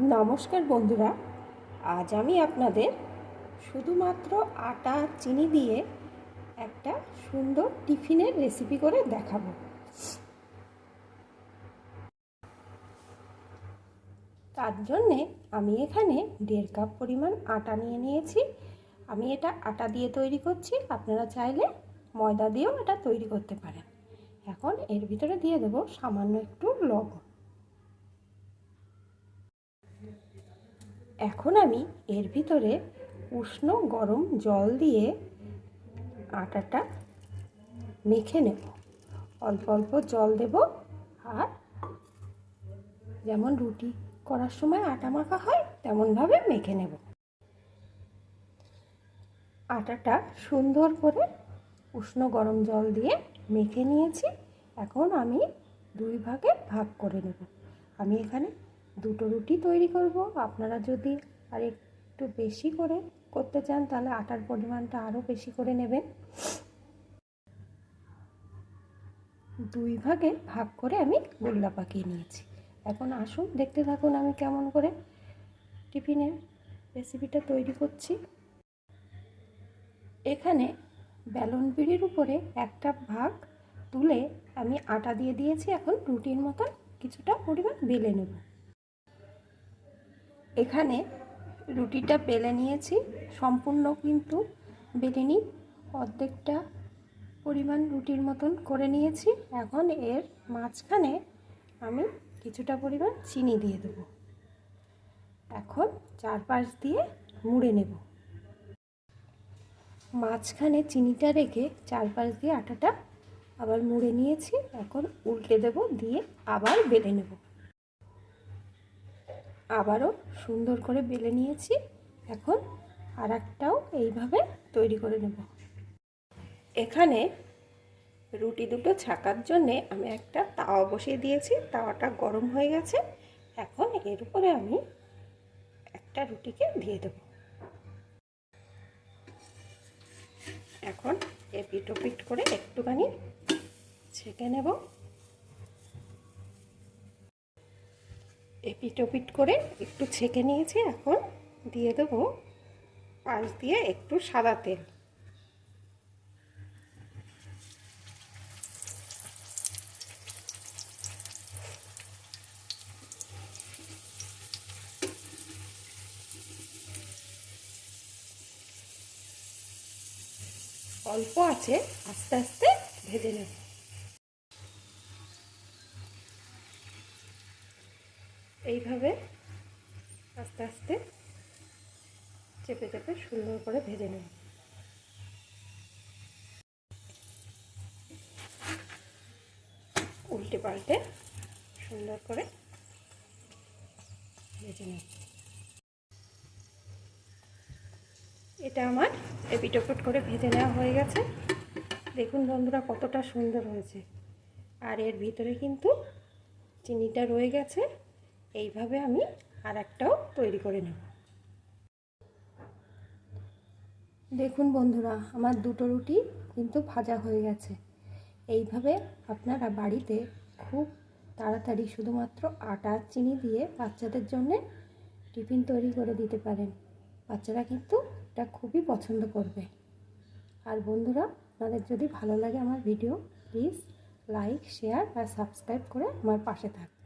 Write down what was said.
নমস্কার বন্ধুরা, আজ আমি আপনাদের শুধুমাত্র আটা, চিনি দিয়ে একটা সুন্দর টিফিনের রেসিপি করে দেখাবো। তার জন্যে আমি এখানে দেড় কাপ পরিমাণ আটা নিয়ে নিয়েছি। আমি এটা আটা দিয়ে তৈরি করছি। আপনারা চাইলে ময়দা দিয়েও এটা তৈরি করতে পারেন। এখন এর ভিতরে দিয়ে দেবো সামান্য একটু লবণ। এখন আমি এর ভিতরে উষ্ণ গরম জল দিয়ে আটাটা মেখে নেব। অল্প অল্প জল দেব আর যেমন রুটি করার সময় আটা মাখা হয়, তেমনভাবে মেখে নেব। আটাটা সুন্দর করে উষ্ণ গরম জল দিয়ে মেখে নিয়েছি। এখন আমি দুই ভাগে ভাগ করে নেব। আমি এখানে দুটো রুটি তৈরি করব। আপনারা যদি আর একটু বেশি করে করতে চান, তাহলে আটার পরিমাণটা আরও বেশি করে নেবেন। দুই ভাগে ভাগ করে আমি গোল্লা পাকিয়ে নিয়েছি। এখন আসুন, দেখতে থাকুন আমি কেমন করে টিফিনের রেসিপিটা তৈরি করছি। এখানে ব্যালন বিড়ির উপরে একটা ভাগ তুলে আমি আটা দিয়ে দিয়েছি। এখন রুটির মতন কিছুটা পরিমাণ বেলে নেব। এখানে রুটিটা বেলে নিয়েছি। সম্পূর্ণ কিন্তু বেলেনি অর্ধেকটা পরিমাণ রুটির মতন করে নিয়েছি। এখন এর মাঝখানে আমি কিছুটা পরিমাণ চিনি দিয়ে দেব। এখন চারপাশ দিয়ে মুড়ে নেব। মাঝখানে চিনিটা রেখে চারপাশ দিয়ে আটাটা আবার মুড়ে নিয়েছি। এখন উল্টে দেব, দিয়ে আবার বেলে নেব। আবারও সুন্দর করে বেলে নিয়েছি। এখন আর একটাও এইভাবে তৈরি করে নেব। এখানে রুটি দুটো ছাকার জন্যে আমি একটা তাওয়া বসিয়ে দিয়েছি। তাওয়াটা গরম হয়ে গেছে। এখন এর উপরে আমি একটা রুটিকে দিয়ে দেব। এখন এপিট ওপিট করে একটুখানি ছেঁকে নেব। এপিট ওপিট করে একটু ছেঁকে নিয়েছি এখন। দিয়ে দেবো পাশ দিয়ে একটু সাদা তেল। অল্প আছে, আস্তে আস্তে ভেজে নেব। এইভাবে আস্তে আস্তে চেপে চেপে সুন্দর করে ভেজে নেব। উল্টে পাল্টে সুন্দর করে ভেজে নেব। এটা আমার এপিটোপিট করে ভেজে নেওয়া হয়ে গেছে। দেখুন বন্ধুরা কতটা সুন্দর হয়েছে। আর এর ভিতরে কিন্তু চিনিটা রয়ে গেছে। এইভাবে আমি আর একটাও তৈরি করে নেব। দেখুন বন্ধুরা, আমার দুটো রুটি কিন্তু ভাজা হয়ে গেছে। এইভাবে আপনারা বাড়িতে খুব তাড়াতাড়ি শুধুমাত্র আটা, চিনি দিয়ে বাচ্চাদের জন্যে টিফিন তৈরি করে দিতে পারেন। বাচ্চারা কিন্তু এটা খুবই পছন্দ করবে। আর বন্ধুরা, আপনাদের যদি ভালো লাগে আমার ভিডিও, প্লিজ লাইক, শেয়ার আর সাবস্ক্রাইব করে আমার পাশে থাকবে